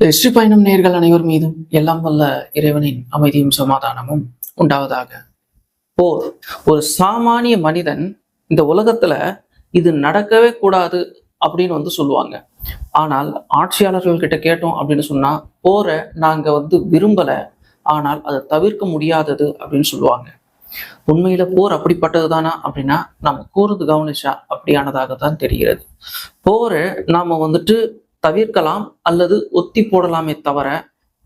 வெற்றி பயணம் நேர்கள் அனைவர் மீதும் எல்லாம் வல்ல இறைவனின் அமைதியும் சமாதானமும் உண்டாவதாக. போர் ஒரு சாமானிய மனிதன் இந்த உலகத்துல இது நடக்கவே கூடாது அப்படின்னு வந்து சொல்லுவாங்க. ஆனால் ஆட்சியாளர்கள் கிட்ட கேட்டோம் அப்படின்னு சொன்னா போரை நாங்க வந்து விரும்பல. ஆனால் அதை தவிர்க்க முடியாதது அப்படின்னு சொல்லுவாங்க. உண்மையில போர் அப்படிப்பட்டது தானா அப்படின்னா நம்ம கூர்ந்து கவனிச்சா அப்படியானதாக தான் தெரிகிறது. போரை நாம வந்துட்டு தவிர்க்கலாம் அல்லது ஒத்தி போடலாமே தவிர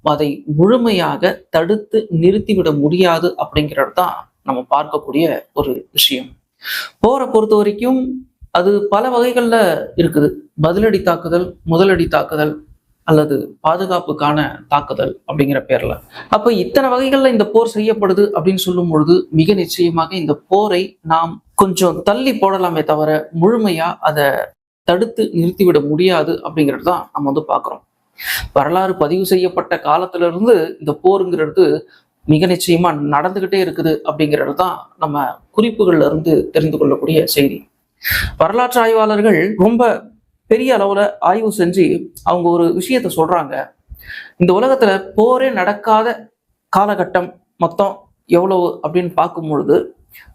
அதை முழுமையாக தடுத்து நிறுத்திவிட முடியாது அப்படிங்கிறது தான் நம்ம பார்க்கக்கூடிய ஒரு விஷயம். போரை பொறுத்த வரைக்கும் அது பல வகைகளில் இருக்குது. பதிலடி தாக்குதல் முதலடி தாக்குதல் அல்லது பாதுகாப்புக்கான தாக்குதல் அப்படிங்கிற பேர்ல. அப்ப இத்தனை வகைகள்ல இந்த போர் செய்யப்படுது அப்படின்னு சொல்லும் பொழுது மிக நிச்சயமாக இந்த போரை நாம் கொஞ்சம் தள்ளி போடலாமே தவிர முழுமையா அதை தடுத்து நிறுத்திவிட முடியாது அப்படிங்கிறது தான் நம்ம வந்து பார்க்குறோம். வரலாறு பதிவு செய்யப்பட்ட காலத்துல இருந்து இந்த போருங்கிறது மிக நிச்சயமா நடந்துகிட்டே இருக்குது அப்படிங்கிறது தான் நம்ம குறிப்புகள்ல இருந்து தெரிந்து கொள்ளக்கூடிய செய்தி. வரலாற்று ஆய்வாளர்கள் ரொம்ப பெரிய அளவுல ஆய்வு செஞ்சு அவங்க ஒரு விஷயத்த சொல்றாங்க. இந்த உலகத்துல போரே நடக்காத காலகட்டம் மொத்தம் எவ்வளவு அப்படின்னு பார்க்கும் பொழுது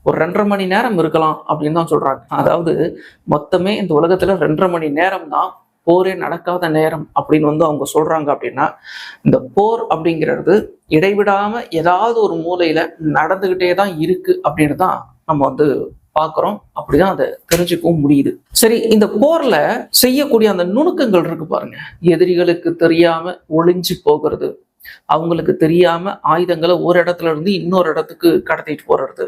ஒரு ரெண்டரை மணி நேரம் இருக்கலாம் அப்படின்னு தான் சொல்றாங்க. அதாவது மொத்தமே இந்த உலகத்துல ரெண்டரை மணி நேரம் தான் போரே நடக்காத நேரம் அப்படின்னு வந்து அவங்க சொல்றாங்க அப்படின்னா இந்த போர் அப்படிங்கிறது இடைவிடாம ஏதாவது ஒரு மூலையில நடந்துகிட்டே தான் இருக்கு அப்படின்னு தான் நம்ம வந்து பார்க்குறோம். அப்படிதான் அதை தெரிஞ்சுக்கவும் முடியுது. சரி இந்த போர்ல செய்யக்கூடிய அந்த நுணுக்கங்கள் இருக்கு பாருங்க. எதிரிகளுக்கு தெரியாம ஒளிஞ்சு போகிறது அவங்களுக்கு தெரியாம ஆயுதங்களை ஒரு இடத்துல இருந்து இன்னொரு இடத்துக்கு கடத்திட்டு போறது.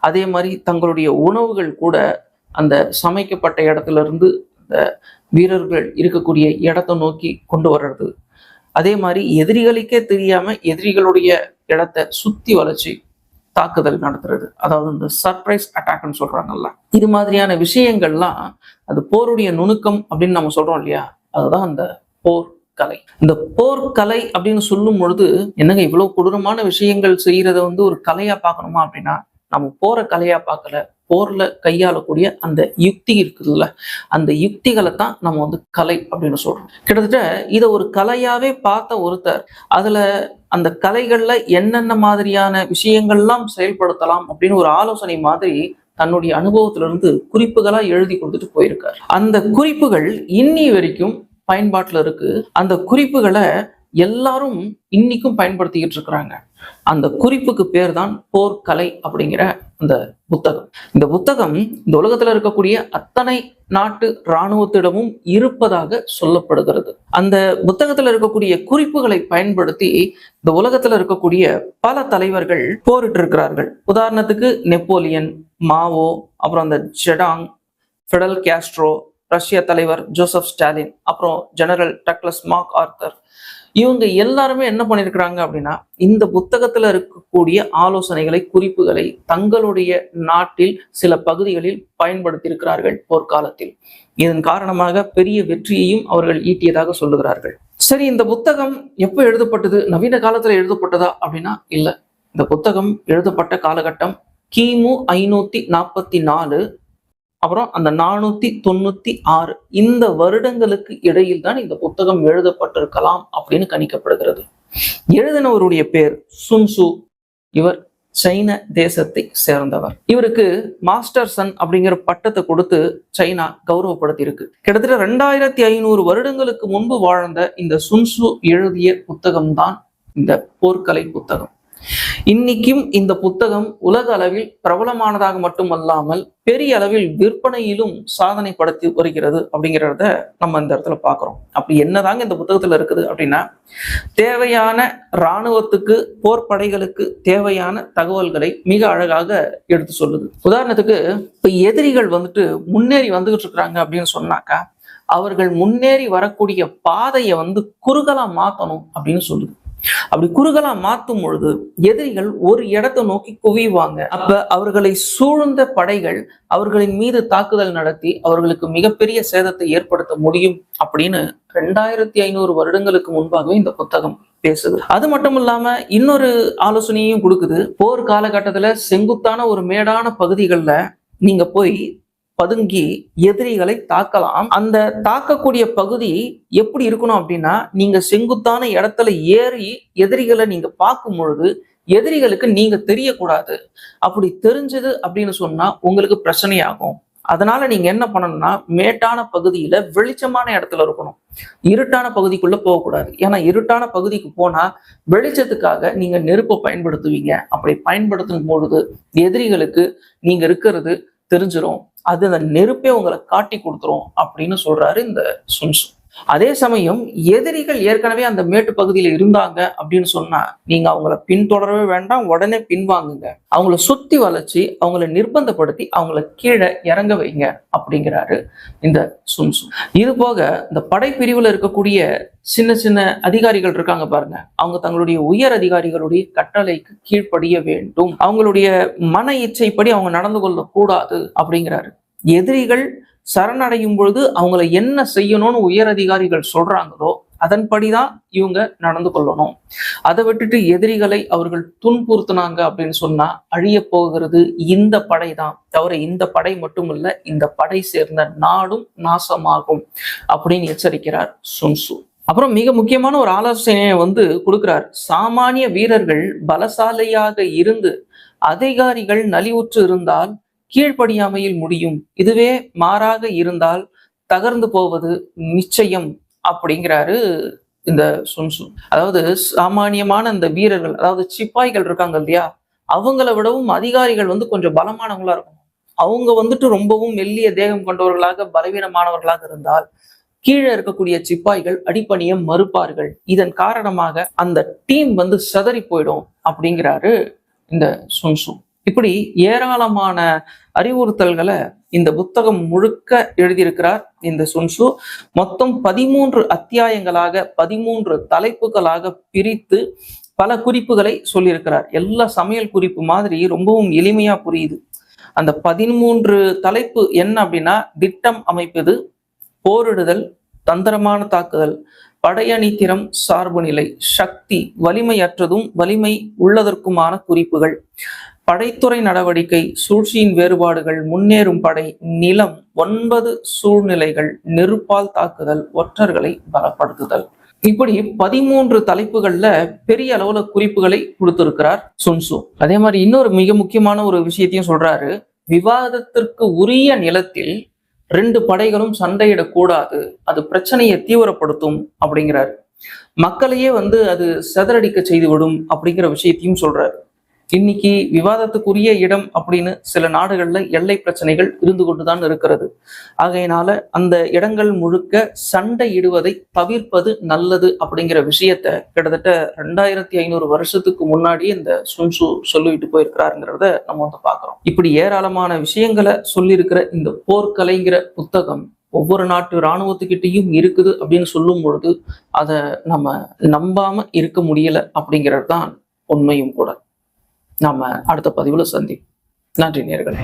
அதே மாதிரி தங்களுடைய உணவுகள் கூட அந்த சமைக்கப்பட்ட இடத்துல இருந்து அந்த வீரர்கள் இருக்கக்கூடிய இடத்தை நோக்கி கொண்டு வர்றது. அதே மாதிரி எதிரிகளுக்கே தெரியாம எதிரிகளுடைய இடத்தை சுத்தி வளைச்சு தாக்குதல் நடத்துறது. அதாவது இந்த சர்ப்ரைஸ் அட்டாக்னு சொல்றாங்கல்ல. இது மாதிரியான விஷயங்கள்லாம் அது போருடைய நுணுக்கம் அப்படின்னு நம்ம சொல்றோம் இல்லையா? அதுதான் அந்த போர். கலை இந்த போர் கலை அப்படின்னு சொல்லும் பொழுது என்னங்க இவ்வளவு கொடூரமான விஷயங்கள் செய்யறத வந்து ஒரு கலையா பார்க்கணுமா அப்படின்னா நம்ம போற கலையா பார்க்கல போர்ல கையாளக்கூடிய அந்த யுக்தி இருக்குதுல்ல அந்த யுக்திகளை தான் நம்ம வந்து கலை அப்படின்னு சொல்றோம். கிட்டத்தட்ட இதை ஒரு கலையாவே பார்த்த ஒருத்தர் அதுல அந்த கலைகள்ல என்னென்ன மாதிரியான விஷயங்கள்லாம் செயல்படுத்தலாம் அப்படின்னு ஒரு ஆலோசனை மாதிரி தன்னுடைய அனுபவத்திலிருந்து குறிப்புகளா எழுதி கொடுத்துட்டு போயிருக்காரு. அந்த குறிப்புகள் இன்னி வரைக்கும் பயன்பாட்டில் இருக்கு. அந்த குறிப்புகளை எல்லாரும் இன்னைக்கும் பயன்படுத்திக்கிட்டு இருக்கிறாங்க. அந்த குறிப்புக்கு பேர் தான் போர்க்கலை அப்படிங்கிற அந்த புத்தகம். இந்த புத்தகம் இந்த உலகத்துல இருக்கக்கூடிய அத்தனை நாட்டு இராணுவத்திடமும் இருப்பதாக சொல்லப்படுகிறது. அந்த புத்தகத்துல இருக்கக்கூடிய குறிப்புகளை பயன்படுத்தி இந்த உலகத்துல இருக்கக்கூடிய பல தலைவர்கள் போரிட்டு இருக்கிறார்கள். உதாரணத்துக்கு நெப்போலியன் மாவோ அப்புறம் அந்த ஜெடாங் ஃபெடல் கேஸ்ட்ரோ ரஷ்ய தலைவர் ஜோசப் ஸ்டாலின் அப்புறம் ஜெனரல் டக்ளஸ் மார்க் ஆர்த்தர் இவங்க எல்லாருமே என்ன பண்ணியிருக்கிறாங்க அப்படின்னா இந்த புத்தகத்துல இருக்கக்கூடிய ஆலோசனைகளை குறிப்புகளை தங்களுடைய நாட்டில் சில பகுதிகளில் பயன்படுத்தி இருக்கிறார்கள் போர்க்காலத்தில். இதன் காரணமாக பெரிய வெற்றியையும் அவர்கள் ஈட்டியதாக சொல்லுகிறார்கள். சரி இந்த புத்தகம் எப்போ எழுதப்பட்டது? நவீன காலத்துல எழுதப்பட்டதா அப்படின்னா இல்ல. இந்த புத்தகம் எழுதப்பட்ட காலகட்டம் கிமு ஐநூத்தி நாற்பத்தி நாலு அப்புறம் அந்த நானூத்தி தொண்ணூத்தி ஆறு இந்த வருடங்களுக்கு இடையில் தான் இந்த புத்தகம் எழுதப்பட்டிருக்கலாம் அப்படின்னு கணிக்கப்படுகிறது. எழுதினவருடைய பேர் சுன்சு இவர் சைன தேசத்தை சேர்ந்தவர். இவருக்கு மாஸ்டர் சன் அப்படிங்கிற பட்டத்தை கொடுத்து சைனா கௌரவப்படுத்தி இருக்கு கிட்டத்தட்ட ரெண்டாயிரத்தி ஐநூறு வருடங்களுக்கு முன்பு வாழ்ந்த இந்த சுன்சு எழுதிய புத்தகம் தான் இந்த போர்க்கலை புத்தகம். இன்னைக்கும் இந்த புத்தகம் உலக அளவில் பிரபலமானதாக மட்டுமல்லாமல் பெரிய அளவில் விற்பனையிலும் சாதனை படுத்தி வருகிறது அப்படிங்கிறத நம்ம இந்த இடத்துல பார்க்குறோம். அப்படி என்னதாங்க இந்த புத்தகத்துல இருக்குது அப்படின்னா தேவையான இராணுவத்துக்கு போர்ப்படைகளுக்கு தேவையான தகவல்களை மிக அழகாக எடுத்து சொல்லுது. உதாரணத்துக்கு இப்ப எதிரிகள் வந்துட்டு முன்னேறி வந்துகிட்டு இருக்கிறாங்க அப்படின்னு சொன்னாக்கா அவர்கள் முன்னேறி வரக்கூடிய பாதையை வந்து குறுகலா மாத்தணும் அப்படின்னு சொல்லுது. அப்படி குறுகலா மாத்தும் பொழுது எதிரிகள் ஒரு இடத்தை நோக்கி குவிவாங்க. அப்ப அவர்களை சூழ்ந்த படைகள் அவர்களின் மீது தாக்குதல் நடத்தி அவர்களுக்கு மிகப்பெரிய சேதத்தை ஏற்படுத்த முடியும் அப்படின்னு ரெண்டாயிரத்தி ஐநூறு வருடங்களுக்கு முன்பாகவே இந்த புத்தகம் பேசுது. அது மட்டும் இல்லாம இன்னொரு ஆலோசனையும் கொடுக்குது. போர் காலகட்டத்துல செங்குத்தான ஒரு மேடான பகுதிகளில் நீங்க போய் பதுங்கி எதிரிகளை தாக்கலாம். அந்த தாக்கக்கூடிய பகுதி எப்படி இருக்கணும் அப்படின்னா நீங்க செங்குத்தான இடத்துல ஏறி எதிரிகளை நீங்க பார்க்கும் பொழுது எதிரிகளுக்கு நீங்க தெரியக்கூடாது. அப்படி தெரிஞ்சது அப்படின்னு சொன்னா உங்களுக்கு பிரச்சனையாகும். அதனால நீங்க என்ன பண்ணணும்னா மேட்டான பகுதியில வெளிச்சமான இடத்துல இருக்கணும். இருட்டான பகுதிக்குள்ள போகக்கூடாது. ஏன்னா இருட்டான பகுதிக்கு போனா வெளிச்சத்துக்காக நீங்க நெருப்பை பயன்படுத்துவீங்க. அப்படி பயன்படுத்தும் பொழுது எதிரிகளுக்கு நீங்க இருக்கிறது தெரிஞ்சிடும் அது அந்த நெருப்பே உங்களை காட்டி கொடுத்துரும் அப்படின்னு சொல்றாரு இந்த சுன்சு. அதே சமயம் எதிரிகள் ஏற்கனவே அந்த மேட்டு பகுதியில இருந்தாங்க அப்படின்னு சொன்னா நீங்க அவங்கள பின்தொடரவே வேண்டாம் உடனே பின்வாங்குங்க அவங்கள சுத்தி வளைச்சு அவங்கள நிர்பந்தப்படுத்தி அவங்கள கீழே இறங்க வைங்க அப்படிங்கிறாரு இந்த சுன்சு இது போக இந்த படைப்பிரிவுல இருக்கக்கூடிய சின்ன சின்ன அதிகாரிகள் இருக்காங்க பாருங்க. அவங்க தங்களுடைய உயர் அதிகாரிகளுடைய கட்டளைக்கு கீழ்ப்படிய வேண்டும். அவங்களுடைய மன இச்சைப்படி அவங்க நடந்து கொள்ளக்கூடாது அப்படிங்கிறாரு. எதிரிகள் சரணடையும் பொழுது அவங்கள என்ன செய்யணும்னு உயர் அதிகாரிகள் சொல்றாங்களோ அதன்படிதான் இவங்க நடந்து கொள்ளணும். அதை விட்டுட்டு எதிரிகளை அவர்கள் துன்புறுத்தினாங்க அப்படின்னு சொன்னா அழிய போகிறது இந்த படை தான் தவிர இந்த படை மட்டுமல்ல இந்த படை சேர்ந்த நாடும் நாசமாகும் அப்படின்னு எச்சரிக்கிறார் சுன்சு அப்புறம் மிக முக்கியமான ஒரு ஆலோசனையை வந்து கொடுக்கிறார். சாமானிய வீரர்கள் பலசாலியாக இருந்து அதிகாரிகள் நலிவுற்று இருந்தால் கீழ்ப்படியாமையில் முடியும். இதுவே மாறாக இருந்தால் தகர்ந்து போவது நிச்சயம் அப்படிங்கிறாரு இந்த சுன்சு. அதாவது சாமானியமான இந்த வீரர்கள் அதாவது சிப்பாய்கள் இருக்காங்க இல்லையா அவங்கள விடவும் அதிகாரிகள் வந்து கொஞ்சம் பலமானவங்களா இருக்கும் அவங்க வந்துட்டு ரொம்பவும் மெல்லிய தேகம் கொண்டவர்களாக பலவீனமானவர்களாக இருந்தால் கீழே இருக்கக்கூடிய சிப்பாய்கள் அடிப்பணிய மறுப்பார்கள். இதன் காரணமாக அந்த டீம் வந்து சதறி போயிடும் அப்படிங்கிறாரு இந்த சுன்சு. இப்படி ஏராளமான அறிவுறுத்தல்களை இந்த புத்தகம் முழுக்க எழுதியிருக்கிறார் இந்த சுன்சு மொத்தம் பதிமூன்று அத்தியாயங்களாக பதிமூன்று தலைப்புகளாக பிரித்து பல குறிப்புகளை சொல்லியிருக்கிறார். எல்லா சமையல் குறிப்பு மாதிரி ரொம்பவும் எளிமையா புரியுது. அந்த பதிமூன்று தலைப்பு என்ன அப்படின்னா திட்டம் அமைப்பது போரிடுதல் தந்திரமான தாக்குதல் படையணி திறம் சார்பு நிலை சக்தி வலிமையற்றதும் வலிமை உள்ளதற்குமான குறிப்புகள். படைத்துறை நடவடிக்கை சூழ்ச்சியின் வேறுபாடுகள் முன்னேறும் படை நிலம் ஒன்பது சூழ்நிலைகள் நெருப்பால் தாக்குதல் ஒற்றர்களை பலப்படுத்துதல். இப்படி பதிமூன்று தலைப்புகள்ல பெரிய அளவுல குறிப்புகளை கொடுத்திருக்கிறார் சுன்சு அதே மாதிரி இன்னொரு மிக முக்கியமான ஒரு விஷயத்தையும் சொல்றாரு. விவாதத்திற்கு உரிய நிலத்தில் ரெண்டு படைகளும் சண்டையிடக்கூடாது. அது பிரச்சனையை தீவிரப்படுத்தும் அப்படிங்கிறாரு. மக்களையே வந்து அது செதறடிக்க செய்துவிடும் அப்படிங்கிற விஷயத்தையும் சொல்றாரு. இன்னைக்கு விவாதத்துக்குரிய இடம் அப்படின்னு சில நாடுகள்ல எல்லை பிரச்சனைகள் இருந்து கொண்டுதான் இருக்கிறது. ஆகையினால அந்த இடங்கள் முழுக்க சண்டையிடுவதை தவிர்ப்பது நல்லது அப்படிங்கிற விஷயத்த கிட்டத்தட்ட ரெண்டாயிரத்தி ஐநூறு வருஷத்துக்கு முன்னாடி இந்த சுன்சு சொல்லிட்டு போயிருக்கிறாருங்கிறத நம்ம வந்து பார்க்கிறோம். இப்படி ஏராளமான விஷயங்களை சொல்லியிருக்கிற இந்த போர்க்கலைங்கிற புத்தகம் ஒவ்வொரு நாட்டு இராணுவத்துக்கிட்டையும் இருக்குது அப்படின்னு சொல்லும் பொழுது அதை நம்ம நம்பாம இருக்க முடியல அப்படிங்கிறது தான் உண்மையும் கூட. நாம அடுத்த பதிவுல சந்திப்போம். நன்றி நேர்களே